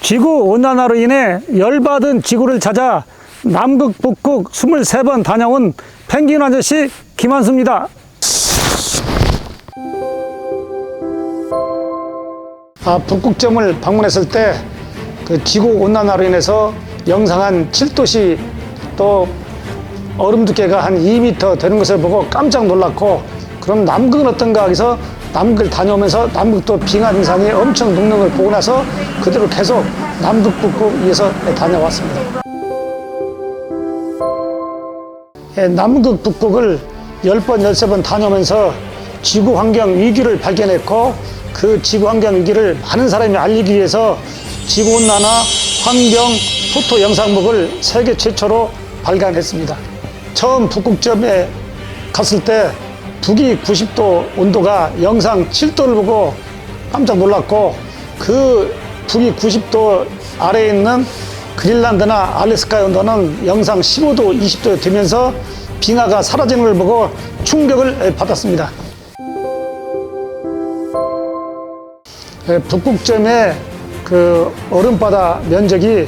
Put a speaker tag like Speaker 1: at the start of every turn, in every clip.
Speaker 1: 지구 온난화로 인해 열받은 지구를 찾아 남극 북극 23번 다녀온 펭귄 아저씨 김한수입니다. 아, 북극점을 방문했을 때 그 지구 온난화로 인해서 영상 한 7도씨 또 얼음 두께가 한 2m 되는 것을 보고 깜짝 놀랐고 그럼 남극은 어떤가 해서 남극을 다녀오면서 남극도 빙하 등산이 엄청 녹는 걸 보고 나서 그대로 계속 남극 북극 위에서 다녀왔습니다. 예, 남극 북극을 10번, 13번 다녀오면서 지구 환경 위기를 발견했고 그 지구 환경 위기를 많은 사람이 알리기 위해서 지구 온난화 환경 포토 영상북을 세계 최초로 발간했습니다. 처음 북극점에 갔을 때 북위 90도 온도가 영상 7도를 보고 깜짝 놀랐고 그 북위 90도 아래에 있는 그린란드나 알래스카의 온도는 영상 15도, 20도 되면서 빙하가 사라지는 걸 보고 충격을 받았습니다. 북극점의 그 얼음바다 면적이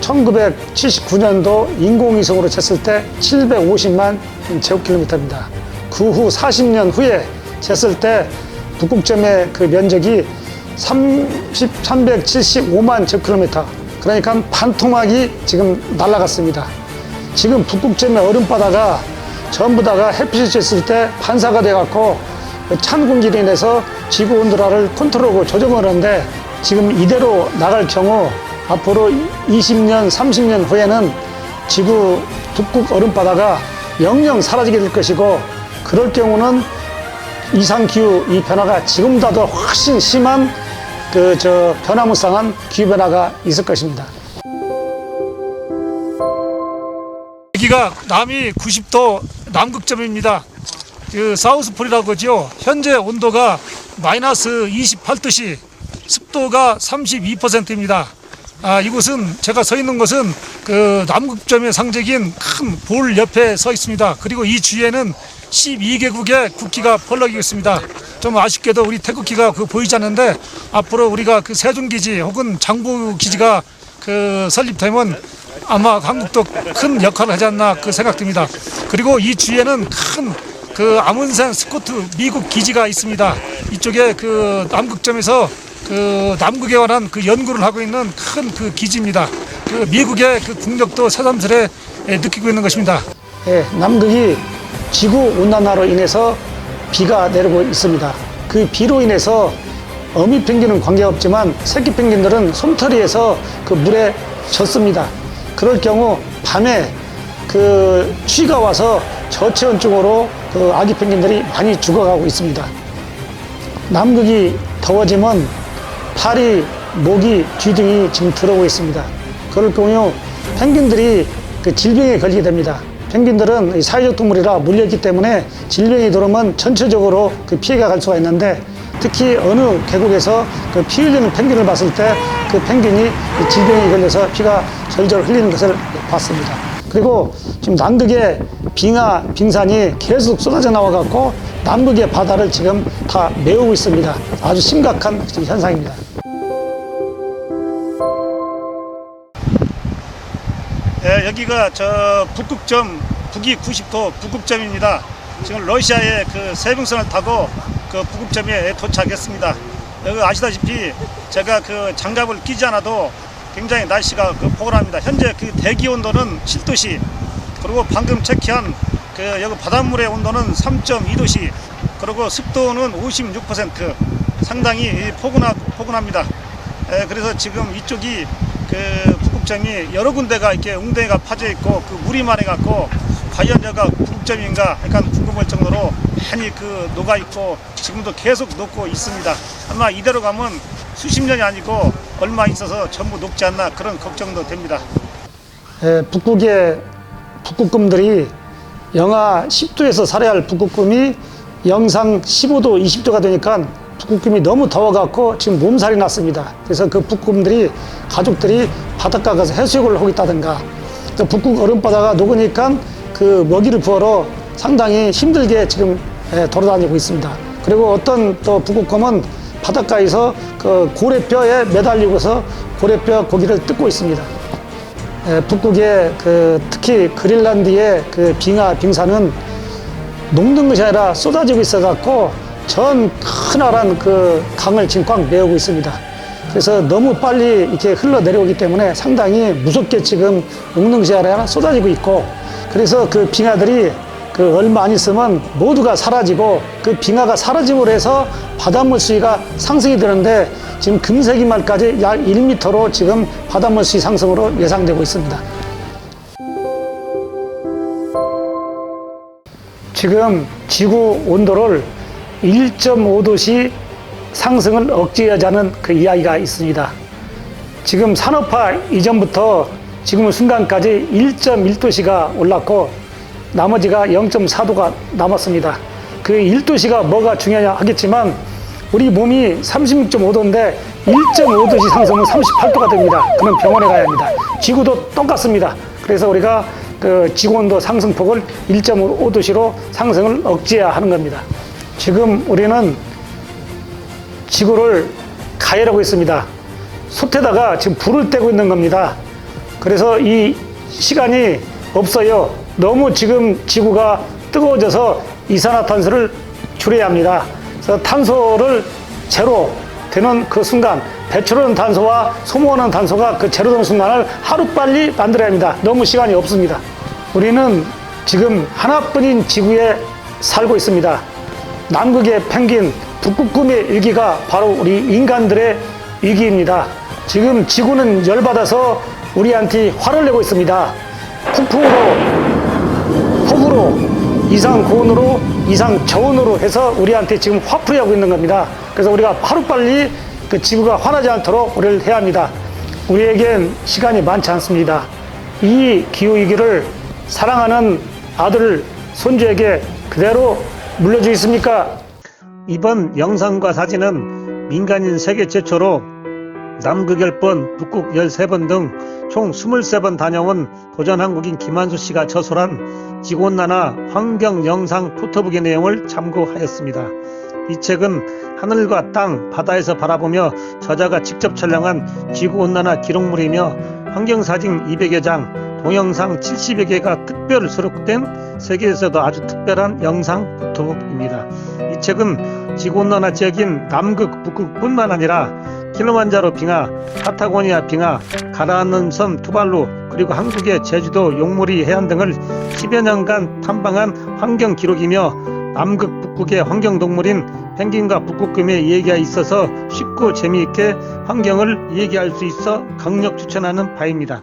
Speaker 1: 1979년도 인공위성으로 쟀을 때 750만 제곱킬로미터입니다. 그 후 40년 후에 쟀을 때 북극점의 그 면적이 30, 375만 제곱킬로미터. 그러니까 반토막이 지금 날아갔습니다. 지금 북극점의 얼음바다가 전부 다가 햇빛이 쬐을 때 반사가 돼갖고 찬 공기로 인해서 지구 온도라를 컨트롤하고 조정을 하는데 지금 이대로 나갈 경우 앞으로 20년, 30년 후에는 지구 북극 얼음바다가 영영 사라지게 될 것이고 그럴 경우는 이상기후 이 변화가 지금보다도 훨씬 심한 그 저 변화무쌍한 기후 변화가 있을 것입니다. 여기가 남이 90도 남극점입니다. 그 사우스폴이라고 하죠. 현재 온도가 마이너스 28도씨, 습도가 32%입니다. 아, 이곳은 제가 서 있는 곳은 그 남극점의 상징인 큰 볼 옆에 서 있습니다. 그리고 이 주위에는 12개국의 국기가 펄럭이고 있습니다. 좀 아쉽게도 우리 태극기가 그 보이지 않는데 앞으로 우리가 그 세종기지 혹은 장부기지가 그 설립되면 아마 한국도 큰 역할을 하지 않나 그 생각됩니다. 그리고 이 주위에는 큰 그 아문센 스코트 미국 기지가 있습니다. 이쪽에 그 남극점에서 그 남극에 관한 그 연구를 하고 있는 큰 그 기지입니다. 그 미국의 그 국력도 새삼스레 예, 느끼고 있는 것입니다. 예, 남극이 지구 온난화로 인해서 비가 내리고 있습니다. 그 비로 인해서 어미 펭귄은 관계없지만 새끼 펭귄들은 솜털이에서 그 물에 젖습니다. 그럴 경우 밤에 그 취가 와서 저체온증으로 그 아기 펭귄들이 많이 죽어가고 있습니다. 남극이 더워지면 파리, 모기, 쥐 등이 지금 들어오고 있습니다. 그럴 경우 펭귄들이 그 질병에 걸리게 됩니다. 펭귄들은 이 사회적 동물이라 물렸기 때문에 질병이 들어오면 전체적으로 그 피해가 갈 수가 있는데 특히 어느 계곡에서 그 피 흘리는 펭귄을 봤을 때 그 펭귄이 이 질병에 걸려서 피가 절절 흘리는 것을 봤습니다. 그리고 지금 남극에 빙하, 빙산이 계속 쏟아져 나와 갖고 남극의 바다를 지금 다 메우고 있습니다. 아주 심각한 현상입니다.
Speaker 2: 예, 여기가 저 북극점 북위 90도 북극점입니다. 지금 러시아의 그 세빙선을 타고 그 북극점에 도착했습니다. 여기 아시다시피 제가 그 장갑을 끼지 않아도 굉장히 날씨가 그 포근합니다. 현재 그 대기 온도는 7도씨 그리고 방금 체크한 그 여기 바닷물의 온도는 3.2도씨 그리고 습도는 56% 상당히 포근하, 포근합니다. 에, 그래서 지금 이쪽이 그 북극점이 여러 군데가 이렇게 웅덩이가 파져 있고 그 물이 많이 갖고 과연 여가 북극점인가 약간 궁금할 정도로 많이 그 녹아 있고 지금도 계속 녹고 있습니다. 아마 이대로 가면 수십 년이 아니고 얼마 있어서 전부 녹지 않나 그런 걱정도 됩니다.
Speaker 1: 예, 북극의 북극곰들이 영하 10도에서 살아야 할 북극곰이 영상 15도, 20도가 되니까 북극곰이 너무 더워갖고 지금 몸살이 났습니다. 그래서 그 북극곰들이 가족들이 바닷가 가서 해수욕을 하고 있다든가 또 북극 얼음바다가 녹으니까 그 먹이를 부어러 상당히 힘들게 지금 예, 돌아다니고 있습니다. 그리고 어떤 또 북극곰은 바닷가에서 그 고래뼈에 매달리고서 고래뼈 고기를 뜯고 있습니다. 예, 북극의 그 특히 그린란드의 그 빙하 빙산은 녹는 것이 아니라 쏟아지고 있어 갖고 전 크나란 그 강을 지금 꽉 메우고 있습니다. 그래서 너무 빨리 이렇게 흘러 내려오기 때문에 상당히 무섭게 지금 녹는 것이 아니라 쏟아지고 있고 그래서 그 빙하들이 그 얼마 안 있으면 모두가 사라지고 그 빙하가 사라짐으로 해서 바닷물 수위가 상승이 되는데 지금 금세기 말까지 약 1m로 지금 바닷물 수위 상승으로 예상되고 있습니다. 지금 지구 온도를 1.5도씨 상승을 억제하자는 그 이야기가 있습니다. 지금 산업화 이전부터 지금 순간까지 1.1도씨가 올랐고 나머지가 0.4도가 남았습니다. 그 1도씨가 뭐가 중요하냐 하겠지만 우리 몸이 36.5도인데 1.5도씨 상승은 38도가 됩니다. 그럼 병원에 가야 합니다. 지구도 똑같습니다. 그래서 우리가 그 지구온도 상승폭을 1.5도씨로 상승을 억제해야 하는 겁니다. 지금 우리는 지구를 가열하고 있습니다. 솥에다가 지금 불을 떼고 있는 겁니다. 그래서 이 시간이 없어요. 너무 지금 지구가 뜨거워져서 이산화탄소를 줄여야 합니다. 그래서 탄소를 제로 되는 그 순간 배출하는 탄소와 소모하는 탄소가 그 제로 되는 순간을 하루빨리 만들어야 합니다. 너무 시간이 없습니다. 우리는 지금 하나뿐인 지구에 살고 있습니다. 남극의 펭귄, 북극곰의 일기가 바로 우리 인간들의 위기입니다. 지금 지구는 열받아서 우리한테 화를 내고 있습니다. 폭풍으로, 폭우로, 이상 고온으로, 이상 저온으로 해서 우리한테 지금 화풀이 하고 있는 겁니다. 그래서 우리가 하루빨리 그 지구가 화나지 않도록 우리를 해야 합니다. 우리에겐 시간이 많지 않습니다. 이 기후위기를 사랑하는 아들, 손주에게 그대로 물려주겠습니까? 이번 영상과 사진은 민간인 세계 최초로 남극열번, 북극 13번 등 총 23번 다녀온 도전 한국인 김한수 씨가 저술한 지구온난화 환경 영상 포토북의 내용을 참고하였습니다. 이 책은 하늘과 땅, 바다에서 바라보며 저자가 직접 촬영한 지구온난화 기록물이며 환경사진 200여 장, 동영상 70여 개가 특별 수록된 세계에서도 아주 특별한 영상 포토북입니다. 이 책은 지구온난화 지역인 남극, 북극뿐만 아니라 킬로만자로 빙하, 파타고니아 빙하, 가라앉는 섬 투발루, 그리고 한국의 제주도 용모리 해안 등을 10여 년간 탐방한 환경 기록이며 남극, 북극의 환경 동물인 펭귄과 북극곰의 얘기가 있어서 쉽고 재미있게 환경을 얘기할 수 있어 강력 추천하는 바입니다.